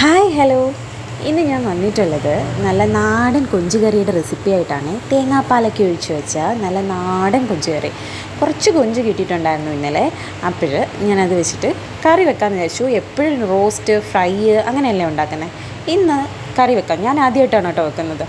Hi hello. ഇന്ന് ഞാൻ വന്നിട്ടുള്ളത് നല്ല നാടൻ കൊഞ്ചുകറിയുടെ റെസിപ്പി ആയിട്ടാണ്. തേങ്ങാപ്പാലൊക്കെ ഒഴിച്ച് വെച്ച നല്ല നാടൻ കൊഞ്ചുകറി. കുറച്ച് കൊഞ്ച് കിട്ടിയിട്ടുണ്ടായിരുന്നു ഇന്നലെ. അപ്പോൾ ഞാനത് വെച്ചിട്ട് കറി വെക്കാമെന്ന് വിചാരിച്ചു. എപ്പോഴും റോസ്റ്റ് ഫ്രൈ അങ്ങനെയല്ലേ ഉണ്ടാക്കുന്നത് ഇന്ന് കറി വെക്കാം. ഞാൻ ആദ്യമായിട്ടാണ് കേട്ടോ വെക്കുന്നത്.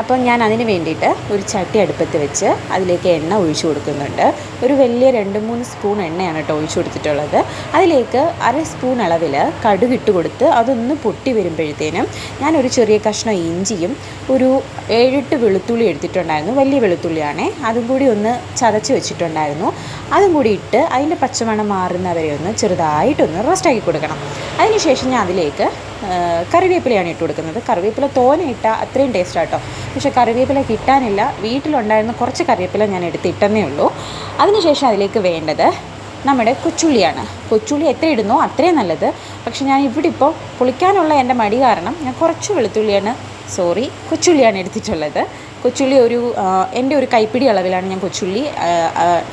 അപ്പോൾ ഞാൻ അതിന് വേണ്ടിയിട്ട് ഒരു ചട്ടി അടുപ്പത്ത് വെച്ച് അതിലേക്ക് എണ്ണ ഒഴിച്ചു കൊടുക്കുന്നുണ്ട്. ഒരു വലിയ രണ്ട് മൂന്ന് സ്പൂൺ എണ്ണയാണ് കേട്ടോ ഒഴിച്ചു കൊടുത്തിട്ടുള്ളത്. അതിലേക്ക് അര സ്പൂൺ അളവിൽ കടുക് ഇട്ട് കൊടുത്ത് അതൊന്ന് പൊട്ടി വരുമ്പോഴത്തേനും ഞാനൊരു ചെറിയ കഷ്ണം ഇഞ്ചിയും ഒരു ഏഴെട്ട് വെളുത്തുള്ളി എടുത്തിട്ടുണ്ടായിരുന്നു. വലിയ വെളുത്തുള്ളിയാണേ. അതും കൂടി ഒന്ന് ചതച്ച് വെച്ചിട്ടുണ്ടായിരുന്നു. അതും കൂടി ഇട്ട് അതിന്റെ പച്ചമണം മാറുന്നവരെ ഒന്ന് ചെറുതായിട്ടൊന്ന് റോസ്റ്റാക്കി കൊടുക്കണം. അതിനുശേഷം ഞാൻ അതിലേക്ക് കറിവേപ്പിലയാണ് ഇട്ട് കൊടുക്കുന്നത്. കറിവേപ്പില തോനെ ഇട്ടാൽ അത്രയും ടേസ്റ്റ് ആട്ടോ പക്ഷേ കറിവേപ്പില കിട്ടാനില്ല. വീട്ടിലുണ്ടായിരുന്ന കുറച്ച് കറിവേപ്പില ഞാൻ എടുത്തിട്ടെന്നേ ഉള്ളൂ. അതിനുശേഷം അതിലേക്ക് വേണ്ടത് നമ്മുടെ കൊച്ചുള്ളിയാണ്. കൊച്ചുള്ളി എത്ര ഇടുന്നോ അത്രയും നല്ലത്. പക്ഷെ ഞാൻ ഇവിടെ ഇപ്പോൾ പൊളിക്കാനുള്ള എന്റെ മടി കാരണം ഞാൻ കുറച്ച് വെളുത്തുള്ളിയാണ് സോറി കൊച്ചുള്ളിയാണ് എടുത്തിട്ടുള്ളത്. കൊച്ചുള്ളി ഒരു എന്റെ ഒരു കൈപ്പിടി അളവിലാണ് ഞാൻ കൊച്ചുള്ളി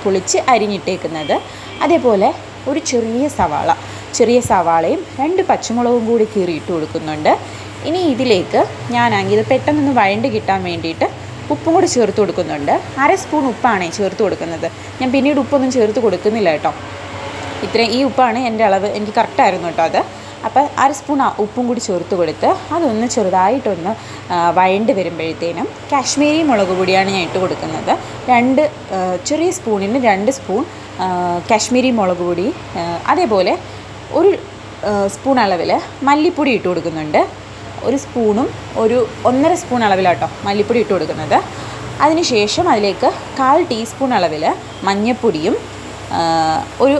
പൊളിച്ച് അരിഞ്ഞിട്ടേക്കുന്നത്. അതേപോലെ ഒരു ചെറിയ സവാള ചെറിയ സവാളയും രണ്ട് പച്ചമുളകും കൂടി കീറി കൊടുക്കുന്നുണ്ട്. ഇനി ഇതിലേക്ക് ഞാനാണെങ്കിൽ ഇത് പെട്ടെന്നൊന്ന് വഴണ്ട് കിട്ടാൻ വേണ്ടിയിട്ട് ഉപ്പും കൂടി ചേർത്ത് കൊടുക്കുന്നുണ്ട്. അര സ്പൂൺ ഉപ്പാണ് ചേർത്ത് കൊടുക്കുന്നത്. ഞാൻ പിന്നീട് ഉപ്പൊന്നും ചേർത്ത് കൊടുക്കുന്നില്ല കേട്ടോ. ഇത്രയും ഈ ഉപ്പാണ് എന്റെ അളവ്. എനിക്ക് കറക്റ്റായിരുന്നു കേട്ടോ അത്. അപ്പോൾ അര സ്പൂൺ ഉപ്പും കൂടി ചേർത്ത് കൊടുത്ത് അതൊന്ന് ചെറുതായിട്ടൊന്ന് വഴണ്ട് വരുമ്പോഴത്തേനും കാശ്മീരി മുളക് പൊടിയാണ് ഞാൻ ഇട്ട് കൊടുക്കുന്നത്. രണ്ട് ചെറിയ സ്പൂണിന് രണ്ട് സ്പൂൺ കാശ്മീരി മുളക് പൊടി അതേപോലെ ഒരു സ്പൂൺ അളവിൽ മല്ലിപ്പൊടി ഇട്ട് കൊടുക്കുന്നുണ്ട്. ഒരു സ്പൂണും ഒരു ഒന്നര സ്പൂൺ അളവിലാട്ടോ മല്ലിപ്പൊടി ഇട്ട് കൊടുക്കുന്നത്. അതിനുശേഷം അതിലേക്ക് കാൽ ടീസ്പൂൺ അളവിൽ മഞ്ഞൾപ്പൊടിയും ഒരു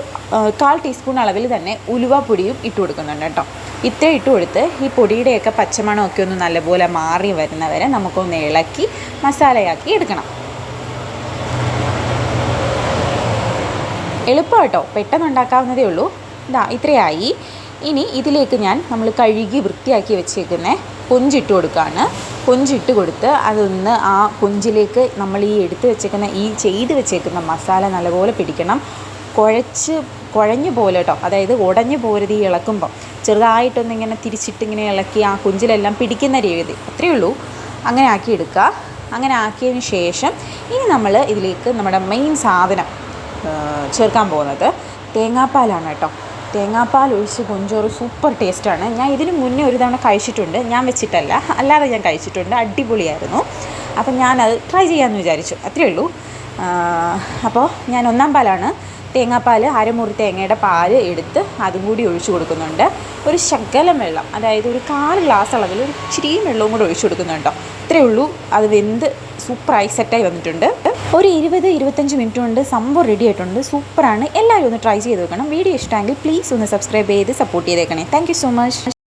കാൽ ടീസ്പൂൺ അളവിൽ തന്നെ ഉലുവപ്പൊടിയും ഇട്ട് കൊടുക്കുന്നുണ്ട് കേട്ടോ. ഇത്ര ഇട്ട് കൊടുത്ത് ഈ പൊടിയുടെയൊക്കെ പച്ചമണമൊക്കെ ഒന്ന് നല്ലപോലെ മാറി വരുന്നവരെ നമുക്കൊന്ന് ഇളക്കി മസാലയാക്കി എടുക്കണം. എളുപ്പം കേട്ടോ പെട്ടെന്ന് ഉണ്ടാക്കാവുന്നതേ ഉള്ളൂ. ഇതാ ഇത്രയായി. ഇനി ഇതിലേക്ക് ഞാൻ നമ്മൾ കഴുകി വൃത്തിയാക്കി വെച്ചേക്കുന്ന കൊഞ്ചിട്ട് കൊടുക്കുകയാണ് കൊഞ്ചിട്ട് കൊടുത്ത് അതൊന്ന് ആ കൊഞ്ചിലേക്ക് നമ്മൾ ഈ എടുത്ത് വെച്ചേക്കുന്ന ഈ ചെയ്ത് വെച്ചേക്കുന്ന മസാല നല്ലപോലെ പിടിക്കണം. കുഴച്ച് കുഴഞ്ഞു പോലെ കേട്ടോ അതായത് ഉടഞ്ഞു പോരുത് ഈ ഇളക്കുമ്പോൾ ചെറുതായിട്ടൊന്ന് ഇങ്ങനെ തിരിച്ചിട്ടിങ്ങനെ ഇളക്കി ആ കൊഞ്ചിലെല്ലാം പിടിക്കുന്ന രീതി. അത്രയേ ഉള്ളൂ. അങ്ങനെ ആക്കി എടുക്കുക. അങ്ങനെ ആക്കിയതിന് ശേഷം ഇനി നമ്മൾ ഇതിലേക്ക് നമ്മുടെ മെയിൻ സാധനം ചേർക്കാൻ പോകുന്നത് തേങ്ങാപ്പാലാണ് കേട്ടോ. തേങ്ങാപ്പാൽ ഒഴിച്ച് കൊഞ്ചോറ് സൂപ്പർ ടേസ്റ്റാണ്. ഞാൻ ഇതിന് മുന്നേ ഒരു തവണ കഴിച്ചിട്ടുണ്ട്. ഞാൻ വെച്ചിട്ടല്ല. അല്ലാതെ ഞാൻ കഴിച്ചിട്ടുണ്ട്. അടിപൊളിയായിരുന്നു. അപ്പം ഞാനത് ട്രൈ ചെയ്യാമെന്ന് വിചാരിച്ചു. അത്രയേ ഉള്ളൂ. അപ്പോൾ ഞാൻ ഒന്നാം പാലാണ് തേങ്ങാപ്പാൽ അരമുറി തേങ്ങയുടെ പാൽ എടുത്ത് അതും കൂടി ഒഴിച്ചു കൊടുക്കുന്നുണ്ട്. ഒരു ശകലം വെള്ളം അതായത് ഒരു കാൽ ഗ്ലാസ് അളവിൽ ഒരു ഇച്ചിരി വെള്ളവും കൂടി ഒഴിച്ചു കൊടുക്കുന്നുണ്ടോ. ഇത്രയേ ഉള്ളൂ. അത് വെന്ത് സൂപ്പറായി സെറ്റായി വന്നിട്ടുണ്ട്. ഒരു ഇരുപത് ഇരുപത്തഞ്ച് മിനിറ്റ് കൊണ്ട് സംഭവം റെഡി ആയിട്ടുണ്ട്. സൂപ്പറാണ്. എല്ലാവരും ഒന്ന് ട്രൈ ചെയ്ത് നോക്കണം. വീഡിയോ ഇഷ്ടമെങ്കിൽ പ്ലീസ് ഒന്ന് സബ്സ്ക്രൈബ് ചെയ്ത് സപ്പോർട്ട് ചെയ്തേക്കണേ. Thank so much